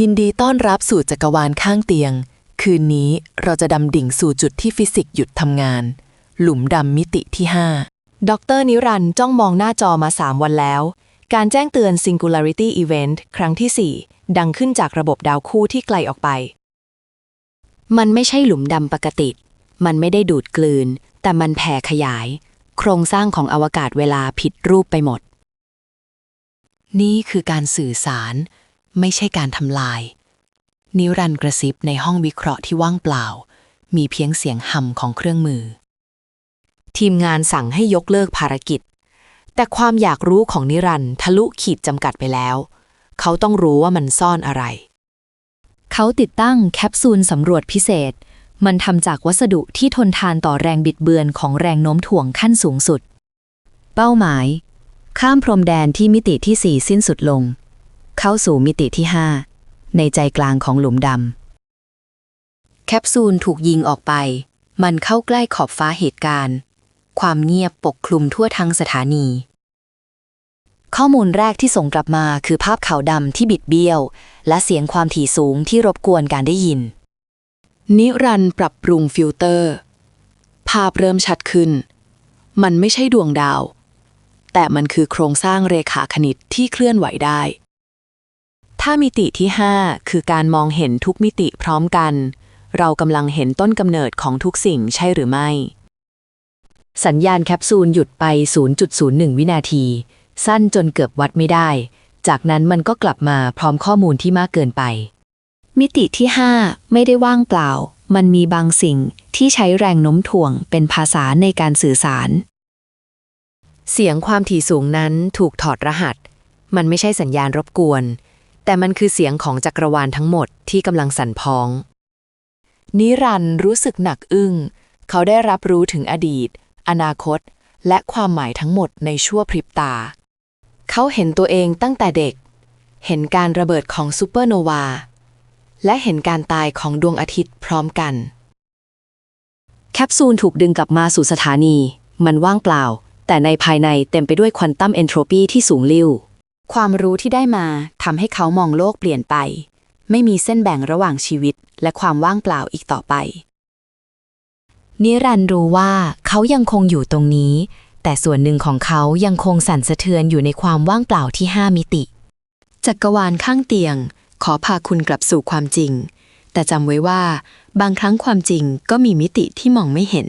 ยินดีต้อนรับสู่จักรวาลข้างเตียง คืนนี้เราจะดำดิ่งสู่จุดที่ฟิสิกส์หยุดทำงาน หลุมดำมิติที่ 5 ดรนิรันจ้องมองหน้าจอมา 3 วันแล้ว การแจ้งเตือน Singularity Event ครั้งที่ 4 ดังขึ้นจากระบบดาวคู่ที่ไกลออกไป มันไม่ใช่หลุมดำปกติ มันไม่ได้ดูดกลืน แต่มันแผ่ขยาย โครงสร้างของอวกาศเวลาผิดรูปไปหมด นี่คือการสื่อสาร ไม่ใช่การทำลาย นิรันดร์กระซิบในห้องวิเคราะห์ที่ว่างเปล่า มีเพียงเสียงหำของเครื่องมือ ทีมงานสั่งให้ยกเลิกภารกิจ แต่ความอยากรู้ของนิรันดร์ทะลุขีดจำกัดไปแล้ว เขาต้องรู้ว่ามันซ่อนอะไร เขาติดตั้งแคปซูลสำรวจพิเศษ มันทำจากวัสดุที่ทนทานต่อแรงบิดเบือนของแรงโน้มถ่วงขั้นสูงสุด เป้าหมาย ข้ามพรมแดนที่มิติที่4สิ้นสุดลง เข้าสู่มิติที่ 5 ในใจกลางของหลุมดำ แคปซูลถูกยิงออกไป มันเข้าใกล้ขอบฟ้าเหตุการณ์ ความเงียบปกคลุมทั่วทั้งสถานี ข้อมูลแรกที่ส่งกลับมาคือภาพขาวดำที่บิดเบี้ยว และเสียงความถี่สูงที่รบกวนการได้ยิน นิรันปรับปรุงฟิลเตอร์ ภาพเริ่มชัดขึ้น มันไม่ใช่ดวงดาวแต่มันคือโครงสร้างเรขาคณิตที่เคลื่อนไหวได้ ถ้ามิติที่ 5 คือการมองเห็นทุกมิติพร้อมกัน เรากำลังเห็นต้นกำเนิดของทุกสิ่งใช่หรือไม่ สัญญาณแคปซูลหยุดไป 0.01 วินาที สั้นจนเกือบวัดไม่ได้ จากนั้นมันก็กลับมาพร้อมข้อมูลที่มากเกินไป มิติที่ 5 ไม่ได้ว่างเปล่า มันมีบางสิ่งที่ใช้แรงโน้มถ่วงเป็นภาษาในการสื่อสาร เสียงความถี่สูงนั้นถูกถอดรหัส มันไม่ใช่สัญญาณรบกวน แต่มันคือเสียงของจักรวาลทั้งหมดที่กำลังสั่นพ้อง นิรันร์รู้สึกหนักอึ้ง เขาได้รับรู้ถึงอดีต อนาคต และความหมายทั้งหมดในชั่วพริบตา เขาเห็นตัวเองตั้งแต่เด็ก เห็นการระเบิดของซูเปอร์โนวา และเห็นการตายของดวงอาทิตย์พร้อมกัน แคปซูลถูกดึงกลับมาสู่สถานี มันว่างเปล่า แต่ในภายในเต็มไปด้วยควอนตัมเอนโทรปีที่สูงลิ่ว ความรู้ที่ได้มาทำให้เขามองโลกเปลี่ยนไป ไม่มีเส้นแบ่งระหว่างชีวิตและความว่างเปล่าอีกต่อไป นิรันรู้ว่าเขายังคงอยู่ตรงนี้ แต่ส่วนหนึ่งของเขายังคงสั่นสะเทือนอยู่ในความว่างเปล่าที่5มิติ จักรวาลข้างเตียง ขอพาคุณกลับสู่ความจริง แต่จำไว้ว่า บางครั้งความจริงก็มีมิติที่มองไม่เห็น